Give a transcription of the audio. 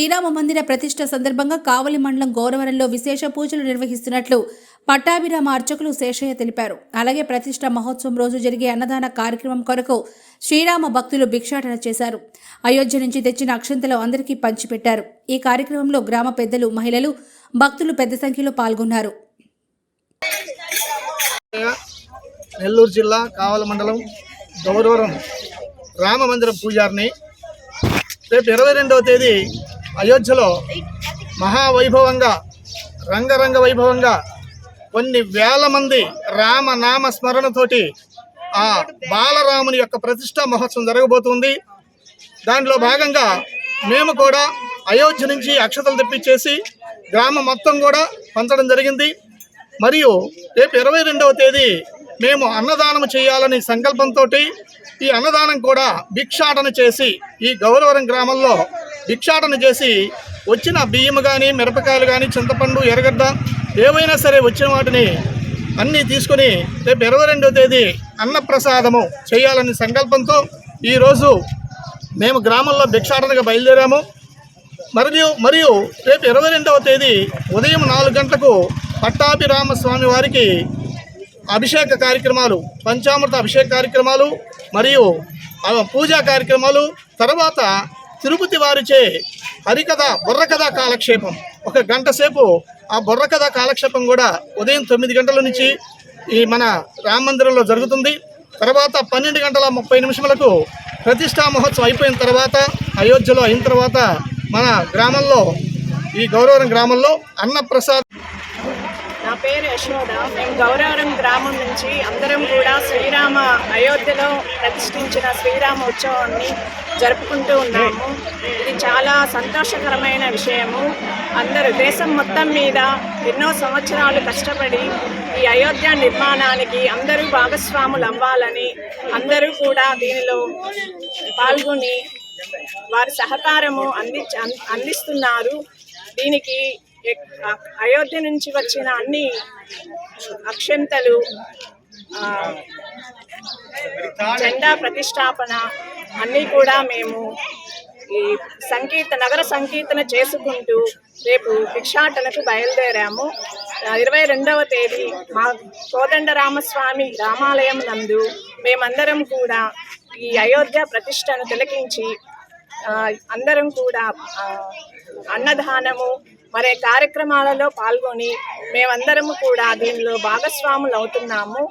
శ్రీరామ మందిర ప్రతిష్ట సందర్భంగా కావలి మండలం గౌరవరంలో విశేష పూజలు నిర్వహిస్తున్నట్లు పట్టాభిరామ అర్చకులు శేషయ్య తెలిపారు. అలాగే ప్రతిష్ట మహోత్సవం రోజు జరిగే అన్నదాన కార్యక్రమం కొరకు శ్రీరామ భక్తులు భిక్షాటన చేశారు. అయోధ్య నుంచి తెచ్చిన అక్షంతలు అందరికీ పంచిపెట్టారు. ఈ కార్యక్రమంలో గ్రామ పెద్దలు మహిళలు భక్తులు పెద్ద సంఖ్యలో పాల్గొన్నారు. నెల్లూరు జిల్లా కావల మండలం గౌరవరం రామ మందిరం పూజారిని రేపు ఇరవై రెండవ తేదీ అయోధ్యలో మహావైభవంగా రంగరంగ వైభవంగా కొన్ని వేల మంది రామనామ స్మరణతోటి ఆ బాలరాముని యొక్క ప్రతిష్టా మహోత్సవం జరగబోతుంది. దానిలో భాగంగా మేము కూడా అయోధ్య నుంచి అక్షతలు తెప్పించేసి గ్రామం మొత్తం కూడా పంచడం జరిగింది. మరియు రేపు ఇరవై రెండవ తేదీ మేము అన్నదానం చేయాలని సంకల్పంతో ఈ అన్నదానం కూడా భిక్షాటన చేసి ఈ గౌరవరం గ్రామంలో భిక్షాటన చేసి వచ్చిన బియ్యం కానీ మిరపకాయలు కానీ చింతపండు ఎర్రగడ్డ ఏవైనా సరే వచ్చిన వాటిని అన్నీ తీసుకొని రేపు ఇరవై రెండవ తేదీ అన్నప్రసాదము చేయాలని సంకల్పంతో ఈరోజు మేము గ్రామంలో భిక్షాటనగా బయలుదేరాము. మరియు మరియు రేపు ఇరవై రెండవ తేదీ ఉదయం నాలుగు గంటలకు పట్టాభిరామ స్వామి వారికి అభిషేక కార్యక్రమాలు పంచామృత అభిషేక కార్యక్రమాలు మరియు పూజా కార్యక్రమాలు తర్వాత తిరుపతి వారిచే హరికథ బుర్రకథ కాలక్షేపం. ఒక గంట సేపు ఆ బుర్రకథ కాలక్షేపం కూడా ఉదయం తొమ్మిది గంటల నుంచి ఈ మన రామ మందిరంలో జరుగుతుంది. తర్వాత పన్నెండు గంటల ముప్పై నిమిషములకు ప్రతిష్టా మహోత్సవం అయిపోయిన తర్వాత అయోధ్యలో అయిన తర్వాత మన గ్రామంలో ఈ గౌరవరం గ్రామంలో అన్నప్రసాద్ పేరు యశోద. మేము గౌరవరం గ్రామం నుంచి అందరం కూడా శ్రీరామ అయోధ్యలో ప్రతిష్ఠించిన శ్రీరామ ఉత్సవాన్ని జరుపుకుంటూ ఉన్నాము. ఇది చాలా సంతోషకరమైన విషయము. అందరూ దేశం మొత్తం మీద ఎన్నో సంవత్సరాలు కష్టపడి ఈ అయోధ్య నిర్మాణానికి అందరూ భాగస్వాములు అవ్వాలని అందరూ కూడా దీనిలో పాల్గొని వారి సహకారము అంది అందిస్తున్నారు. దీనికి అయోధ్య నుంచి వచ్చిన అన్ని అక్షంతలు జెండా ప్రతిష్టాపన అన్నీ కూడా మేము ఈ సంకీర్త నగర సంకీర్తన చేసుకుంటూ రేపు భిక్షాటనకు బయలుదేరాము. ఇరవై రెండవ తేదీ మా కోదండరామస్వామి రామాలయం నందు మేమందరం కూడా ఈ అయోధ్య ప్రతిష్టను తిలకించి అందరం కూడా అన్నదానము మరే కార్యక్రమాలలో పాల్గొని మేమందరము కూడా దీనిలో భాగస్వాములు అవుతున్నాము